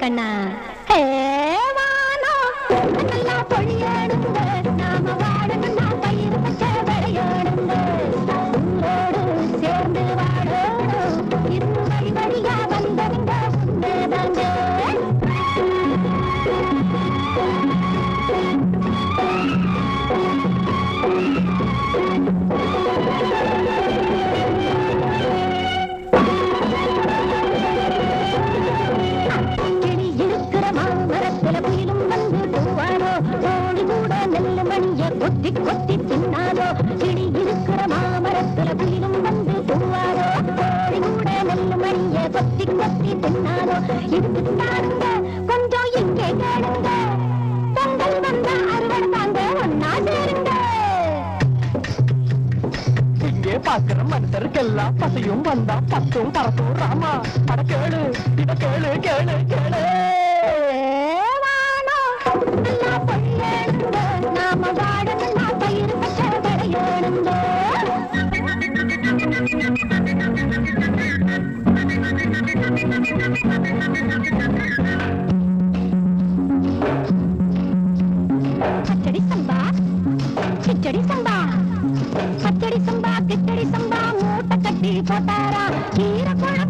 கண்ணா. ஹே வானோ நல்லா பொழியடுங்க. நாம வாழணும்னா பயிர் பச்சை விளையாடுங்க ஊரோடு சேர்ந்து வாழணும். இரு வழி வழியா வந்தவங்க உண்மைதாங்க கிளி நெல்லு மணிய கொத்தி கொத்தி தின்னாதோ கிளி இருக்கிற மாமரத்துல குயிலும் வந்து பூவாரோ கோழி கூட நெல்லு மணிய கொத்தி கொத்தி தின்னாதோ இதுக்கு தாருங்க கொஞ்சம் இங்கே கேளுங்க. பொங்கல் வந்தா அறுவடை தாங்க ஒன்னா சேருங்க. இங்கே பாக்குற மனுஷருக்கெல்லாம் பசையும் வந்தா பத்தும் பறக்கும் ராமா. அட கேளு இத கேளு கேளு கேளு. நாம வாழணும்னா பயிர் பச்சை விளையணுங்க பச்சடி சம்பா கிச்சடி சம்பா பச்சடி சம்பா கிச்சடி சம்பா மூட்டை கட்டி போட்டாரா கீரை குழம்பு மீன வறுத்து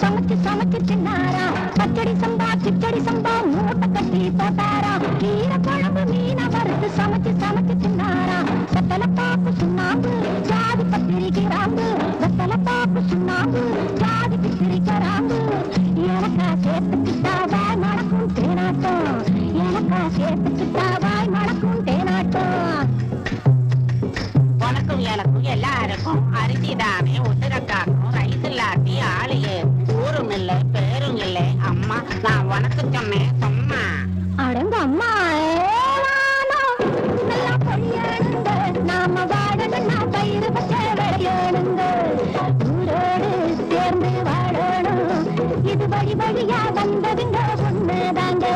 சமைச்சு சமைச்சு தின்னாரா பச்சடி சம்பா கிச்சடி சம்பா மூட்டை கட்டி போட்டாரா? கீரை குழம்பு மீன வறுத்து சமைச்சு சமைச்சு தின்னாரா வெத்தலை பாப்பு சுண்ணாம்பு ஜாதி பத்திரி கிராம்பு. வெத்தலை பாப்பு சுண்ணாம்பு ஜாதி பத்திரி கிராம்பு. எனக்கா சேர்த்துக்கிட்டா நடக்கும் தேனாட்டம். எனக்கா சேர்த்துக்கிட்டா நடக்கும் தேனாட்டம். உனக்கும் எனக்கும் எல்லாருக்கும் அரிசி தானே உசுரக்காக்கும் ரைஸ் இல்லாட்டி ஆளியே ஊரும் இல்லை பேரும் இல்லை அம்மா நான் உனக்கு சொன்னேன் சொன்னா அடங்க அம்மா நாம பயிர் பச்சை ஊரோடு சேர்ந்து வாழணும். இது வழி வழியா வந்ததுங்க ஒண்ணுதாங்க